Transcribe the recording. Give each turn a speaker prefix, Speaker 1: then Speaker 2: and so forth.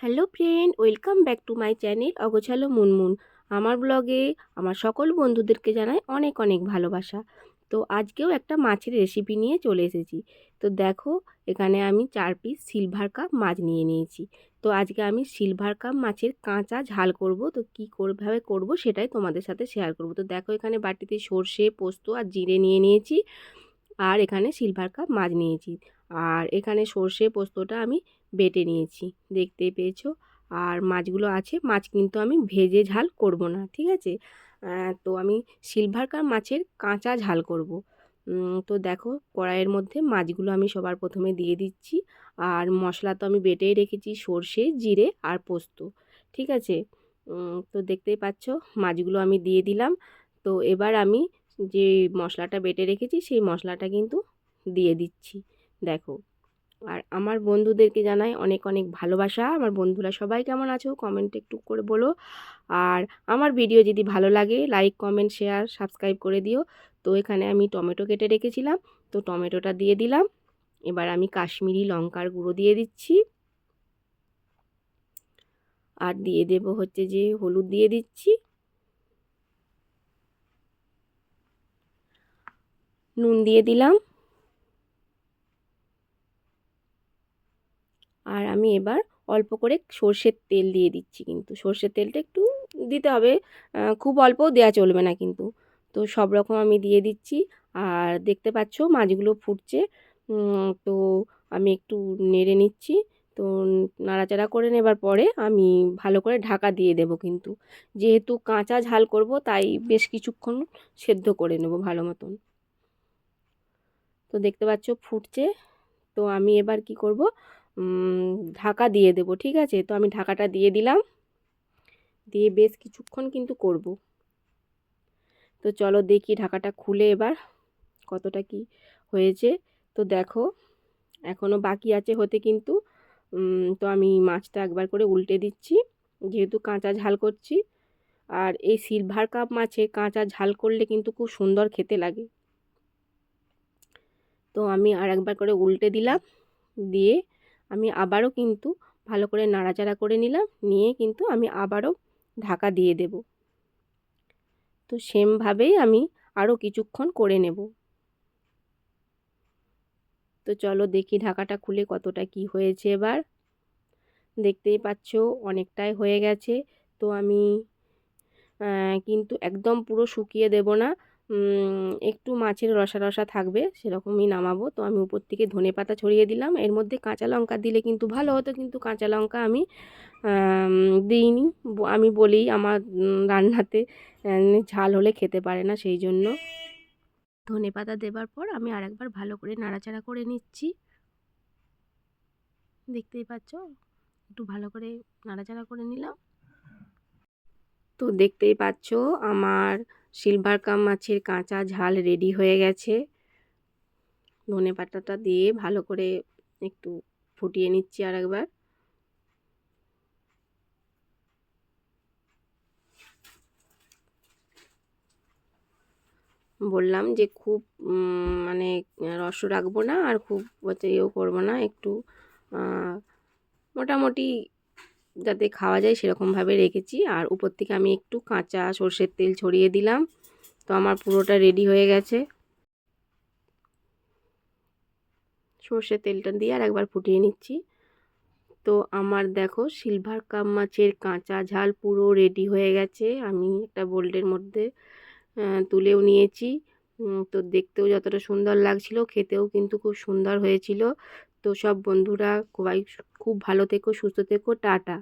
Speaker 1: Hello friend, welcome back to my channel Agochalo Munmun. আমার ব্লগে আমার সকল বন্ধুদেরকে জানাই অনেক অনেক ভালোবাসা। তো আজকেও একটা মাছের রেসিপি নিয়ে চলে এসেছি। তো দেখো, এখানে আমি চার পিস সিলভার কাপ মাছ নিয়ে নিয়েছি। তো আজকে আমি সিলভার কাপ মাছের কাঁচা ঝাল করব। তো কী করভাবে করব সেটাই তোমাদের সাথে শেয়ার করব। তো দেখো এখানে বাটিতে সর্ষে, পোস্ত আর জিরে নিয়ে নিয়েছি। আর এখানে সিলভার কাপ মাছ নিয়েছি। আর এখানে সর্ষে পোস্তটা আমি বেটে নিয়েছি, দেখতে পেয়েছ? আর মাছগুলো আছে, মাছ কিন্তু আমি ভেজে ঝাল করব না, ঠিক আছে? তো আমি সিলভার কাপ মাছের কাঁচা ঝাল করব। তো দেখো, কড়াইয়ের মধ্যে মাছগুলো আমি সবার প্রথমে দিয়ে দিচ্ছি। আর মশলা তো আমি বেটেই রেখেছি, সর্ষে, জিরে আর পোস্ত, ঠিক আছে? তো দেখতেই পাচ্ছ, মাছগুলো আমি দিয়ে দিলাম। তো এবার আমি যে মশলাটা বেটে রেখেছি, সেই মশলাটা কিন্তু দিয়ে দিচ্ছি। দেখো, আর আমার বন্ধুদেরকে জানাই অনেক অনেক ভালোবাসা। আমার বন্ধুরা সবাই কেমন আছো? কমেন্টে একটু করে বলো। আর আমার ভিডিও যদি ভালো লাগে লাইক কমেন্ট শেয়ার সাবস্ক্রাইব করে দিও। তো এখানে আমি টমেটো কেটে রেখেছিলাম। তো টমেটোটা দিয়ে দিলাম। এবার আমি কাশ্মীরি লঙ্কার গুঁড়ো দিয়ে দিচ্ছি। আর দিয়ে দেব হচ্ছে যে হলুদ দিয়ে দিচ্ছি। নুন দিয়ে দিলাম। আর আমি এবার অল্প করে সর্ষের তেল দিয়ে দিচ্ছি কিন্তু। সর্ষের তেলটা একটু দিতে হবে খুব অল্পও দেওয়া চলবে না কিন্তু। তো সব রকম আমি দিয়ে দিচ্ছি আর দেখতে পাচ্ছ মাছগুলো ফুটছে। তো আমি একটু নেড়ে নিচ্ছি। তো নাড়াচাড়া করে নেবার পরে আমি ভালো করে ঢাকা দিয়ে দেব কিন্তু। যেহেতু কাঁচা ঝাল করব তাই বেশ কিছুক্ষণ সেদ্ধ করে নেব ভালো মতন। তো দেখতে পাচ্ছ ফুটছে। তো আমি এবার কি করব? ঢাকা দিয়ে দেব, ঠিক আছে? তো আমি ঢাকাটা দিয়ে দিলাম। দিয়ে বেশ কিছুক্ষণ কিন্তু করব। তো চলো দেখি ঢাকাটা খুলে এবার কতটা কি হয়েছে। তো দেখো এখনও বাকি আছে হতে কিন্তু। তো আমি মাছটা একবার করে উল্টে দিচ্ছি। যেহেতু কাঁচা ঝাল করছি। আর এই সিলভার কাপ মাছে কাঁচা ঝাল করলে কিন্তু খুব সুন্দর খেতে লাগে। তো আমি আর একবার করে উল্টে দিলাম। দিয়ে আমি আবারও কিন্তু ভালো করে নাড়াচাড়া করে নিলাম। নিয়ে কিন্তু আমি আবারও ঢাকা দিয়ে দেব। তো সেমভাবেই আমি আরও কিছুক্ষণ করে নেব। তো চলো দেখি ঢাকাটা খুলে কতটা কি হয়েছে এবার। দেখতেই পাচ্ছ অনেকটাই হয়ে গেছে। তো আমি কিন্তু একদম পুরো শুকিয়ে দেব না। একটু মাছের রসা রসা থাকবে, সেরকমই নামাবো। তো আমি উপর থেকে ধনে পাতা ছড়িয়ে দিলাম। এর মধ্যে কাঁচা লঙ্কা দিলে কিন্তু ভালো হতো, কিন্তু কাঁচা লঙ্কা আমি দিইনি। আমি বলি আমার রান্নাতে ঝাল হলে খেতে পারে না, সেই জন্য। ধনে পাতা দেবার পর আমি আরেকবার ভালো করে নাড়াচাড়া করে নিচ্ছি। দেখতেই পাচ্ছ? একটু ভালো করে নাড়াচাড়া করে নিলাম। তো দেখতেই পাচ্ছ আমার সিলভার কাম মাছের কাঁচা ঝাল রেডি হয়ে গেছে। ধনে পাতাটা দিয়ে ভালো করে একটু ফুটিয়ে নিচ্ছি আর একবার বললাম যে খুব মানে রস রাখব না আর খুব ইয়েও করব না, একটু মোটামুটি যাতে খাওয়া যায় সেরকমভাবে রেখেছি। আর উপর থেকে আমি একটু কাঁচা সর্ষের তেল ছড়িয়ে দিলাম। তো আমার পুরোটা রেডি হয়ে গেছে। সর্ষের তেলটা দিয়ে আর একবার ফুটিয়ে নিচ্ছি। তো আমার দেখো সিলভার কাপ মাছের কাঁচা ঝাল পুরো রেডি হয়ে গেছে। আমি একটা বোল্ডের মধ্যে তুলেও নিয়েছি। তো দেখতেও যতটা সুন্দর লাগছিল, খেতেও কিন্তু খুব সুন্দর হয়েছিল। তো সব বন্ধুরা সবাই খুব ভালো থেকো সুস্থ থেকো টাটা।